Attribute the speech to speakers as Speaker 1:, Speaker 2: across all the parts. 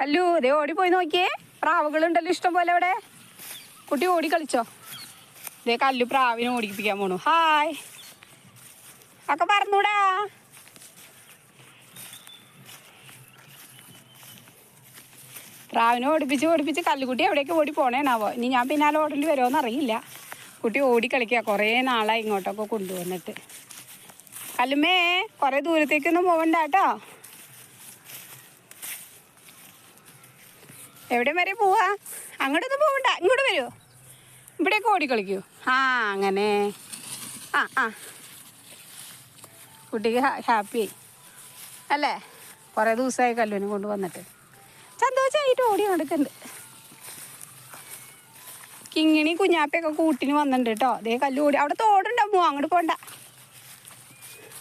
Speaker 1: കല്ലു ഇതേ ഓടി പോയി നോക്കിയേ. പ്രാവുകളുണ്ടല്ലോ ഇഷ്ടം പോലെ അവിടെ. കുട്ടി ഓടി കളിച്ചോ? ഇതേ കല്ലു പ്രാവിനെ ഓടിപ്പിക്കാൻ പോണു. ഹായ്. ഒക്കെ പറഞ്ഞൂടാ. പ്രാവിനെ ഓടിപ്പിച്ച് ഓടിപ്പിച്ച് കല്ലുകുട്ടി എവിടേക്ക് ഓടി പോണേണാവോ ഇനി ഞാൻ പിന്നാലെ ഓടേണ്ടി വരുമോ അറിയില്ല. കുട്ടി ഓടി കളിക്കുക കുറേ നാളായി ഇങ്ങോട്ടൊക്കെ കൊണ്ടുവന്നിട്ട്. കല്ലുമേ കുറേ ദൂരത്തേക്കൊന്നും പോകണ്ട കേട്ടോ. എവിടെ വരെ പോവാ? അങ്ങോട്ടൊന്നും പോകണ്ട ഇങ്ങോട്ട് വരുമോ ഇവിടെയൊക്കെ ഓടി കളിക്കൂ ആ അങ്ങനെ. ആ ആ. കുട്ടിക്ക് ഹാപ്പി അല്ലേ? കുറേ ദിവസമായി കല്ലുവിനെ കൊണ്ട് വന്നിട്ട്. സന്തോഷമായിട്ട് ഓടി നടക്കുന്നുണ്ട് കിങ്ങിണി കുഞ്ഞാപ്പയൊക്കെ കൂട്ടിന് വന്നിട്ടുണ്ട് കേട്ടോ. അതേ കല്ല് ഓടി. അവിടെ തോടുണ്ടോ അങ്ങോട്ട് പോണ്ട.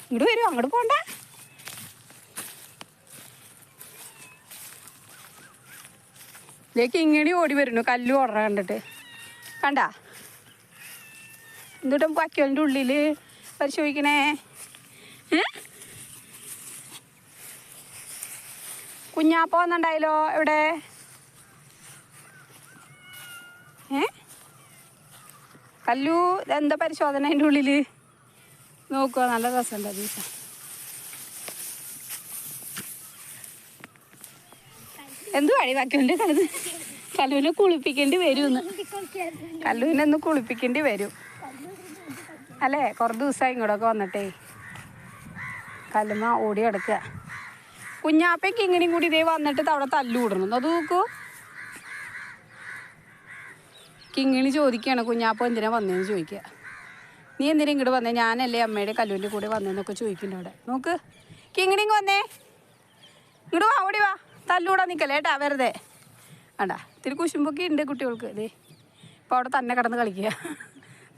Speaker 1: ഇങ്ങോട്ട് വരുമോ അങ്ങോട്ട് പോണ്ട. ദേ ഇങ്ങനെ ഓടി വരുന്നു. കല്ല് ഓടണ കണ്ടിട്ട്. കണ്ട? എന്നിട്ടും പക്കലിന്റെ ഉള്ളിൽ പരിശോധിക്കണേ? കുഞ്ഞാപ്പ വന്നിണ്ടായല്ലോ എവിടെ? കല്ലു ഇതെന്താ പരിശോധന അതിന്റെ ഉള്ളിൽ നോക്കുക നല്ല രസമുണ്ട് ദിവസം എന്ത് വഴി ബാക്കിയുണ്ട് കലു കല്ലുവിനെ കുളിപ്പിക്കേണ്ടി വരും കല്ലുവിനെ ഒന്ന് കുളിപ്പിക്കേണ്ടി വരും. അല്ലേ? കുറേ ദിവസമായി ഇങ്ങോട്ടൊക്കെ വന്നിട്ടേ. കല്ലുമ്മ ഓടി കിടക്കുക കുഞ്ഞാപ്പയ്ക്ക് ഇങ്ങനെയും കൂടി ഇതേ വന്നിട്ട് അവിടെ തല്ലു കൂടണം അത് നോക്കൂ. കിങ്ങിണി ചോദിക്കുകയാണ് കുഞ്ഞാപ്പ എന്തിനാ വന്നതെന്ന് ചോദിക്കുക? നീ എന്തിനാ ഇങ്ങോട്ട് വന്നേ? ഞാനല്ലേ അമ്മയുടെ കല്ലുവിന്റെ കൂടെ വന്നതെന്നൊക്കെ ചോദിക്കുന്നുണ്ട് അവിടെ. നോക്ക്. കിങ്ങിണി വന്നേ? ഇങ്ങോട്ട് വാ ഓടി വാ. തല്ലൂടാൻ നിൽക്കല്ലേ ഏട്ടാ വെറുതെ. അണ്ടാ ഇത്തിരി കുശുമ്പൊക്കെ ഉണ്ട് കുട്ടികൾക്ക്. ഇതേ ഇപ്പോൾ അവിടെ തന്നെ കിടന്ന് കളിക്കുക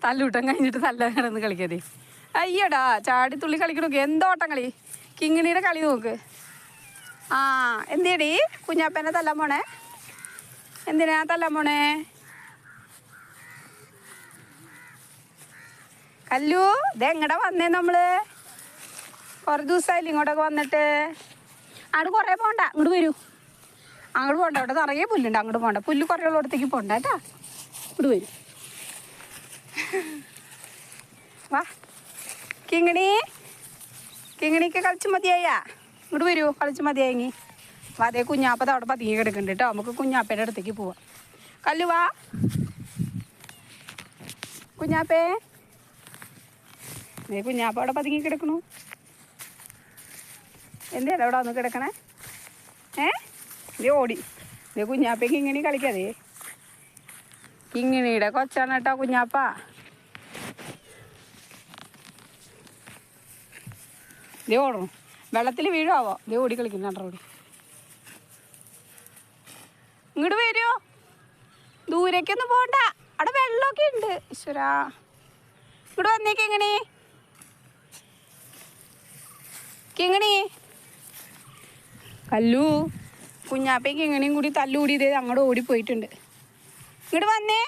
Speaker 1: തല്ലൂട്ടം കഴിഞ്ഞിട്ട് തല്ല കിടന്ന് കളിക്കുക അയ്യടാ ചാടി തുള്ളി കളിക്കണോ. എന്തോട്ടം കളി. കിങ്ങിണിയുടെ കളി നോക്ക്. ആ എന്തേടി കുഞ്ഞാപ്പേനെ തല്ലാൻ പോണേ? എന്തിനാ തല്ലാൻ പോണേ? കല്ലു ഇതെങ്ങടെ വന്നേ നമ്മൾ? കുറേ ദിവസമായില്ലേ ഇങ്ങോട്ടൊക്കെ വന്നിട്ട്. അങ്ങോട്ട് കുറേ പോണ്ട അങ്ങോട്ട് വരൂ. അങ്ങോട്ട് പോണ്ട അവിടെ നിറയെ പുല്ലുണ്ട് അങ്ങോട്ട് പോണ്ട. പുല്ല് കുറേ ഉള്ളിടത്തേക്ക് പോണ്ട കേട്ടാ. ഇങ്ങോട്ട് വരൂ. വാ. കിങ്ങിണി. കിങ്ങിണിക്ക് കളിച്ച് മതിയായാ ഇങ്ങോട്ട് വരൂ കളിച്ച് മതിയായെങ്കിൽ വാ അതേ കുഞ്ഞാപ്പത് അവിടെ പതിങ്ങി കിടക്കുന്നുണ്ട് കേട്ടോ. നമുക്ക് കുഞ്ഞാപ്പയുടെ അടുത്തേക്ക് പോവാം. കല്ലു വാ. കുഞ്ഞാപ്പേ. കുഞ്ഞാപ്പ അവിടെ പതുങ്ങി കിടക്കണു. എന്തിനാ അവിടെ വന്ന് കിടക്കണേ? ഏ? ഇത് ഓടി. ഇത് കുഞ്ഞാപ്പ കിങ്ങിണി കളിക്കാതെ കിങ്ങിണിയുടെ കൊച്ചാണ് കേട്ടോ കുഞ്ഞാപ്പ. ദേ ഓടണം വെള്ളത്തിൽ വീഴാവോ ദേ ഓടി കളിക്കുന്ന ഓടി ഇങ്ങോട്ട് വരുമോ ദൂരേക്കൊന്നും പോണ്ട. അവിടെ വെള്ളമൊക്കെ ഉണ്ട്. ഈശ്വരാ. ഇങ്ങോട്ട് വന്നേക്കെങ്ങനെ കിങ്ങണി കല്ലു കുഞ്ഞാപ്പയ്ക്ക് എങ്ങനെയും കൂടി തല്ലുകൂടി ഇതേ അങ്ങോട്ട് ഓടിപ്പോയിട്ടുണ്ട്. ഇങ്ങോട്ട് വന്നേ.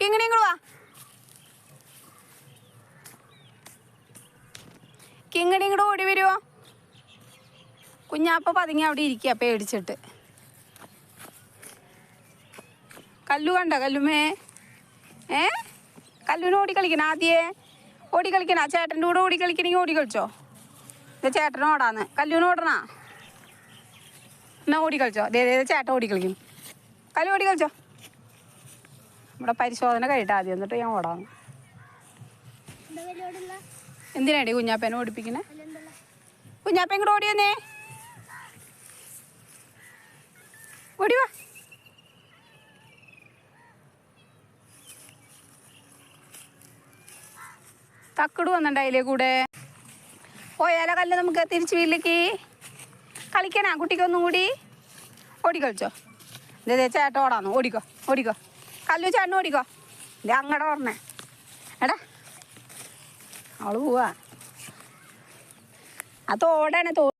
Speaker 1: എങ്ങനെയും ഇങ്ങോട്ട് വാ. കിങ്ങണി ഇങ്ങോട്ട് ഓടി വരുമോ കുഞ്ഞാപ്പ പതുങ്ങി അവിടെ ഇരിക്കുക പേടിച്ചിട്ട്. കല്ലു കണ്ട കല്ലുമേ ഏ? കല്ലുവിന് ഓടി ആദ്യേ. ഓടി ചേട്ടന്റെ കൂടെ ഓടി കളിക്കണമെങ്കിൽ ഓടി കളിച്ചോ? ഇത് ചേട്ടൻ ഓടാന്ന്. കല്ലുവിന് ഓടണ? എന്നാ ഓടി കളിച്ചോ. ദേ ചേട്ടൻ ഓടി കളിക്കും. കല്ലു ഓടി കളിച്ചോ. ഇവിടെ പരിശോധന കഴിഞ്ഞിട്ട് ആദ്യം എന്നിട്ട് ഞാൻ ഓടാം. എന്തിനാടി കുഞ്ഞാപ്പേനെ ഓടിപ്പിക്കണേ കുഞ്ഞാപ്പൻ കൂടെ ഓടി വന്നേ. ഓടി വാ. തക്കട് വന്നിണ്ടായില്ലേ കൂടെ? പോയാലോ കല്ല് നമുക്ക് തിരിച്ചു വീട്ടിലേക്ക്. കളിക്കണാ കുട്ടിക്കൊന്നും കൂടി ഓടിക്കളിച്ചോ ഇതേ ദേ ചേട്ടൻ ഓടാന്ന് ഓടിക്കോ ഓടിക്കോ. കല്ലു ചേട്ടൻ ഓടിക്കോ. ഇതേ അങ്ങടെ ഓടണേ. എടാ. അവൾ പോവാ. ആ തോടാണ് തോ